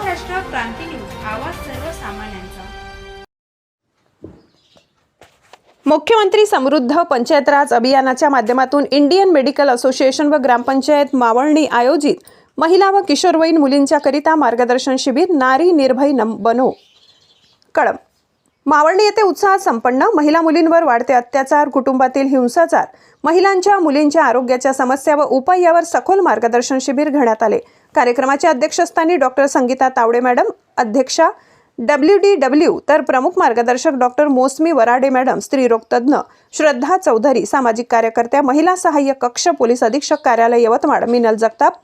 क्रांती news. आवाज सर्वसामान्यांचा. मुख्यमंत्री समृद्ध पंचायत राज अभियानाच्या माध्यमातून इंडियन मेडिकल असोसिएशन व ग्रामपंचायत मावळणी आयोजित महिला व किशोरवयीन मुलींच्याकरिता मार्गदर्शन शिबिर नारी निर्भय नम बनो. कळम मावळणी येथे उत्साहात संपन्न महिला मुलींवर वाढते अत्याचार कुटुंबातील हिंसाचार महिलांच्या मुलींच्या आरोग्याच्या समस्या व उपाय यावर सखोल मार्गदर्शन शिबिर घेण्यात आले. कार्यक्रमाच्या अध्यक्षस्थानी डॉक्टर संगीता तावडे मॅडम अध्यक्षा डब्ल्यू डी डब्ल्यू तर प्रमुख मार्गदर्शक डॉक्टर मोसमी वराडे मॅडम स्त्रीरोग तज्ज्ञ श्रद्धा चौधरी सामाजिक कार्यकर्त्या महिला सहाय्य कक्ष पोलीस अधीक्षक कार्यालय यवतमाळ मिनल जगताप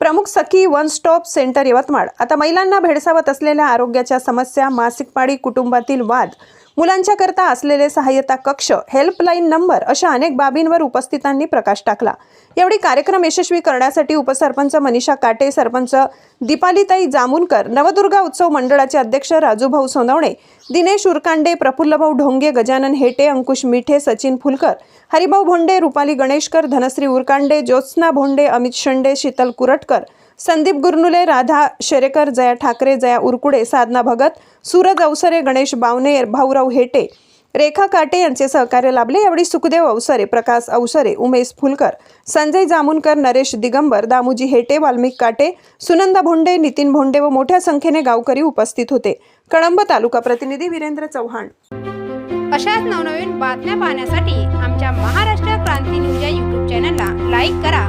प्रमुख Sakhi one stop centre Yavatmal. आता महिलांना भेडसावत असलेल्या आरोग्याच्या समस्या मासिक पाळी कुटुंबातील वाद मुलांच्याकरता असलेले सहाय्यता कक्ष हेल्पलाईन नंबर अशा अनेक बाबींवर उपस्थितांनी प्रकाश टाकला. यावेळी कार्यक्रम यशस्वी करण्यासाठी उपसरपंच मनीषा काटे सरपंच दीपालीताई जामुनकर नवदुर्गा उत्सव मंडळाचे अध्यक्ष राजूभाऊ सोनवणे दिनेश उरकांडे प्रफुल्लभाऊ ढोंगे गजानन हेटे अंकुश मिठे सचिन फुलकर हरिभाऊ भोंडे रुपाली गणेशकर धनश्री उरकांडे ज्योत्स्ना भोंडे अमित शेंडे शीतल कुरटकर संदीप गुरनुले राधा शेरेकर जया ठाकरे जया उरकुडे साधना भगत सूरज अवसरे गणेश बावने भाऊराव हेटे रेखा काटे यांचे सहकार्य लाभले. यावेळी सुखदेव अवसरे प्रकाश अवसरे उमेश फुलकर संजय जामुनकर नरेश दिगंबर दामोजी हेटे वाल्मिक काटे सुनंदा भोंडे नितीन भोंडे व मोठ्या संख्येने गावकरी उपस्थित होते. कळंब तालुका प्रतिनिधी वीरेंद्र चव्हाण. अशाच नवनवीन बातम्या पाहण्यासाठी आमच्या महाराष्ट्र क्रांती न्यूज या यूट्यूब चॅनलला लाईक करा.